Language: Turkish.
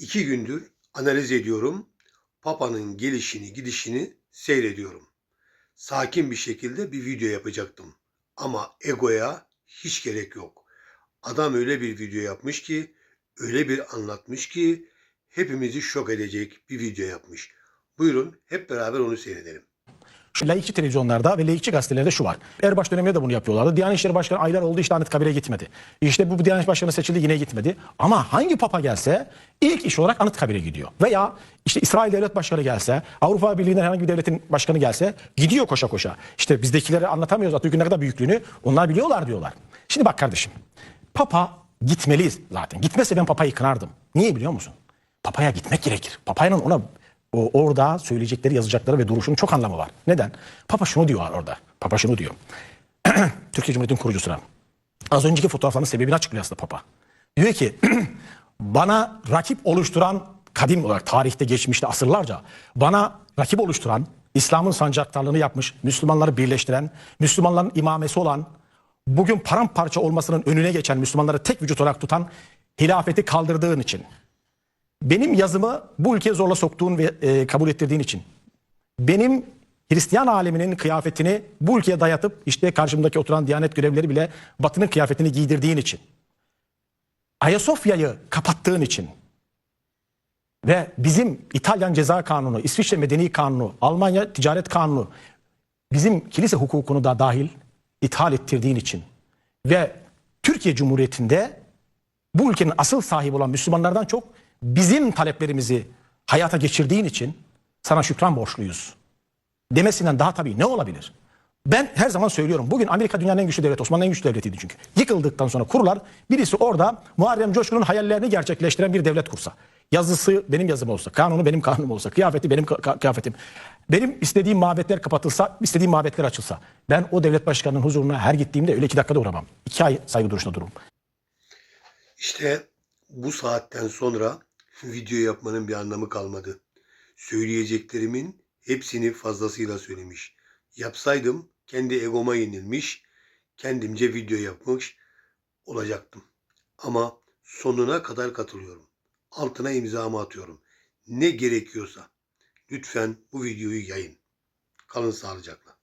İki gündür analiz ediyorum. Papa'nın gelişini gidişini seyrediyorum. Sakin bir şekilde bir video yapacaktım. Ama egoya hiç gerek yok. Adam öyle bir video yapmış ki, öyle bir anlatmış ki hepimizi şok edecek bir video yapmış. Buyurun hep beraber onu seyredelim. Laikçi televizyonlarda ve laikçi gazetelerde şu var. Erbaş döneminde de bunu yapıyorlardı. Diyanet İşleri Başkanı aylar oldu işte Anıtkabir'e gitmedi. İşte bu, Diyanet Başkanı seçildi yine gitmedi. Ama hangi papa gelse ilk iş olarak Anıtkabir'e gidiyor. Veya işte İsrail Devlet Başkanı gelse, Avrupa Birliği'nden herhangi bir devletin başkanı gelse gidiyor koşa koşa. İşte bizdekileri anlatamıyoruz Atatürk'ün ne kadar büyüklüğünü. Onlar biliyorlar diyorlar. Şimdi bak kardeşim. Papa gitmeliyiz zaten. Gitmese ben papayı kınardım. Niye biliyor musun? Papaya gitmek gerekir. Papanın ona o, orada söyleyecekleri, yazacakları ve duruşunun çok anlamı var. Neden? Papa şunu diyor orada. Papa şunu diyor. Türkiye Cumhuriyeti'nin kurucusuna. Az önceki fotoğrafların sebebini açıklıyor aslında Papa. Diyor ki bana rakip oluşturan kadim olarak tarihte geçmişte asırlarca bana rakip oluşturan İslam'ın sancaktarlığını yapmış, Müslümanları birleştiren, Müslümanların imamesi olan, bugün paramparça olmasının önüne geçen Müslümanları tek vücut olarak tutan hilafeti kaldırdığın için benim yazımı bu ülkeye zorla soktuğun ve e, kabul ettirdiğin için. Benim Hristiyan aleminin kıyafetini bu ülkeye dayatıp işte karşımdaki oturan diyanet görevlileri bile batının kıyafetini giydirdiğin için. Ayasofya'yı kapattığın için. Ve bizim İtalyan ceza kanunu, İsviçre medeni kanunu, Almanya ticaret kanunu bizim kilise hukukunu da dahil ithal ettirdiğin için. Ve Türkiye Cumhuriyeti'nde bu ülkenin asıl sahibi olan Müslümanlardan çok bizim taleplerimizi hayata geçirdiğin için sana şükran borçluyuz. Demesinden daha tabii ne olabilir? Ben her zaman söylüyorum. Bugün Amerika dünyanın en güçlü devleti. Osmanlı'nın en güçlü devletiydi çünkü. Yıkıldıktan sonra kurular birisi orada Muharrem Coşkun'un hayallerini gerçekleştiren bir devlet kursa. Yazısı benim yazım olsa, kanunu benim kanunum olsa, kıyafeti benim kıyafetim. Benim istediğim mabetler kapatılsa, istediğim mabetler açılsa. Ben o devlet başkanının huzuruna her gittiğimde öyle iki dakikada uğramam. İki ay saygı duruşunda dururum. İşte bu saatten sonra video yapmanın bir anlamı kalmadı. Söyleyeceklerimin hepsini fazlasıyla söylemiş. Yapsaydım kendi egoma yenilmiş, kendimce video yapmış olacaktım. Ama sonuna kadar katılıyorum. Altına imzamı atıyorum. Ne gerekiyorsa lütfen bu videoyu yayın. Kalın sağlıcakla.